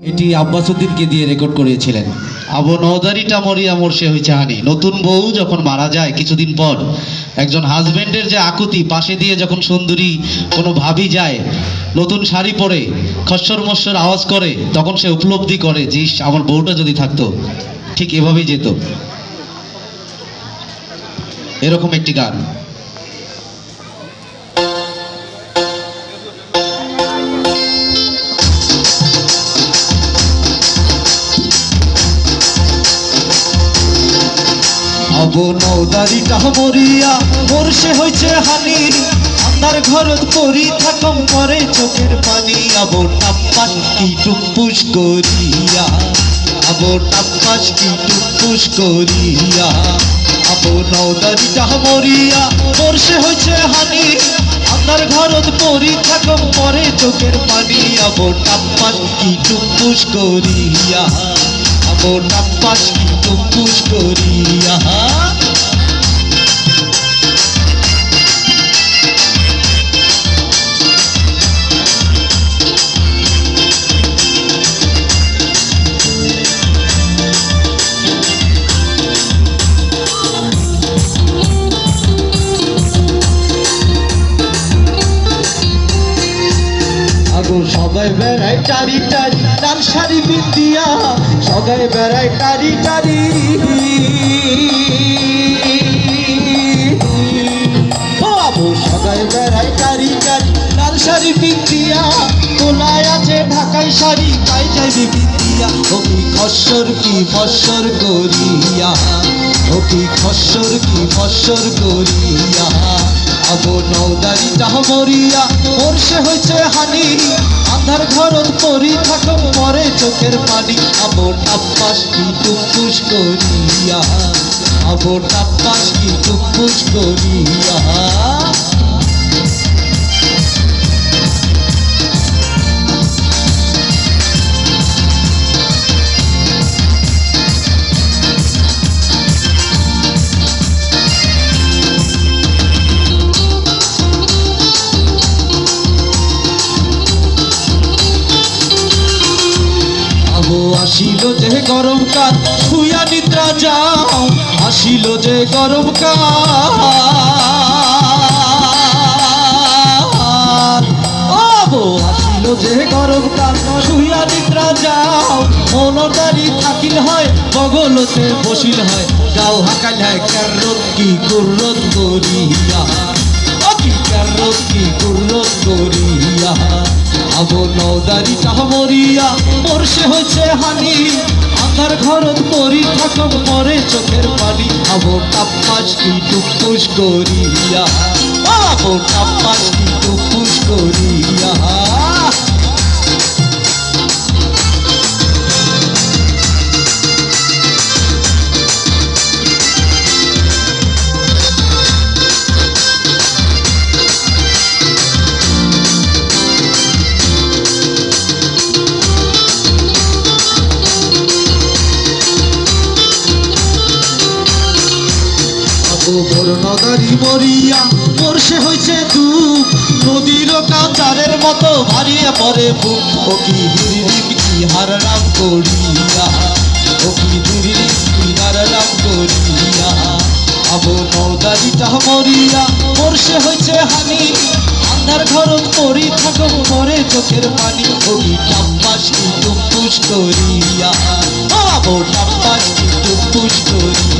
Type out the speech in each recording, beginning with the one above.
এটি আব্বাসুদ্দিনকে দিয়ে রেকর্ড করিয়েছিলেন। আবু নওদারিটা মরিয়া মোর্শে হয়েছে হানি নতুন বউ যখন মারা যায় কিছুদিন পর, একজন হাজবেন্ডের যে আকুতি, পাশে দিয়ে যখন সুন্দরী কোনো ভাবি যায়, নতুন শাড়ি পরে খস্বর মস্বর আওয়াজ করে, তখন সে উপলব্ধি করে যে আমার বউটা যদি থাকতো, ঠিক এভাবেই যেত। এরকম একটি গান। আবু নৌদারিটা মরিয়া মোর সে হইছে হানি আন্দার ঘরত পরি থাকম করে চোখের পানি। আবু টাপ্পাস কি টুপুস করিয়া আবু টাপ্পাস কি টুপুস করিয়া। আবু নৌদারিটা মরিয়া মোর সে হইছে হানি আন্দার ঘরত পরি থাকম করে চোখের পানি। আবু টাপ্পাস কি টুপুস করিয়া। আবু টাপ্পাস কি টুপুস করিয়া সবাই বেড়ায় টারি টারি লাল শাড়ি বিন্দিয়া সবাই বেড়ায় টারি টারি সবাই বেড়ায় টারি টারি লাল শাড়ি বিন্দিয়া তোলায় আছে ঢাকায় শাড়ি পাই যাইবে বিন্দিয়া ও কি খসর কি ফসর করিয়া? কি খসর কি ফসর করিয়া? আবু নৌদারি চাহ মরিয়া মোর সে হয়েছে হানি আন্ধার ঘরত পরি থাকো মরে চোখের পানি। আবো টাপ্পাস কি টুকুস করিয়া। আবু টাপ্পাস কি টুকুস করিয়া। আসিল যে গরম কাল শুয়া নিদ্রা যাও, আসিল যে গরম কাল। আবু আসিল যে গরম কাল শুয়া নিদ্রা যাও মনদারি থাকিল হয়, বগলতে বসিল হয় গাও হাকাল হয় ক্যারত কি কুরত করিয়া। কি ক্যারত কি কুরত করিয়া। আবু নৌদারি মরিয়া মোর সে হয়েছে হানি। আন্ধার ঘরত পরি থাকব মরে চোখের পানি। আবো টাপ্পাস কি টুকুস করিয়া। আবো টাপ্পাস কি টুকুস করিয়া। বড় নদারি মরিয়া মোর সে হইছে দুঃখ নদীর কাঁচারের মতো ভারিয়ে পড়ে বুক ও কি হিরিক কি হাররাম করিয়া। ও কি হিরিক কি হাররাম করিয়া। আবু নদারিটা মরিয়া মোর সে হইছে হানি। আন্ধার ঘরত পরি থাকো মরে চোখের পানি। ও কি টাপ্পাস কি টুপুস করিয়া। আবু টাপ্পাস কি টুপুস করিয়া।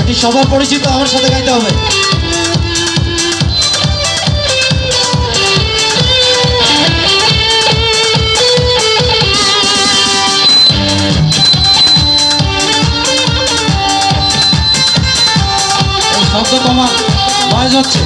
এটি সবার পরিচিত আমার সাথে গাইতে হবে। শব্দ তোমার বয়স হচ্ছে।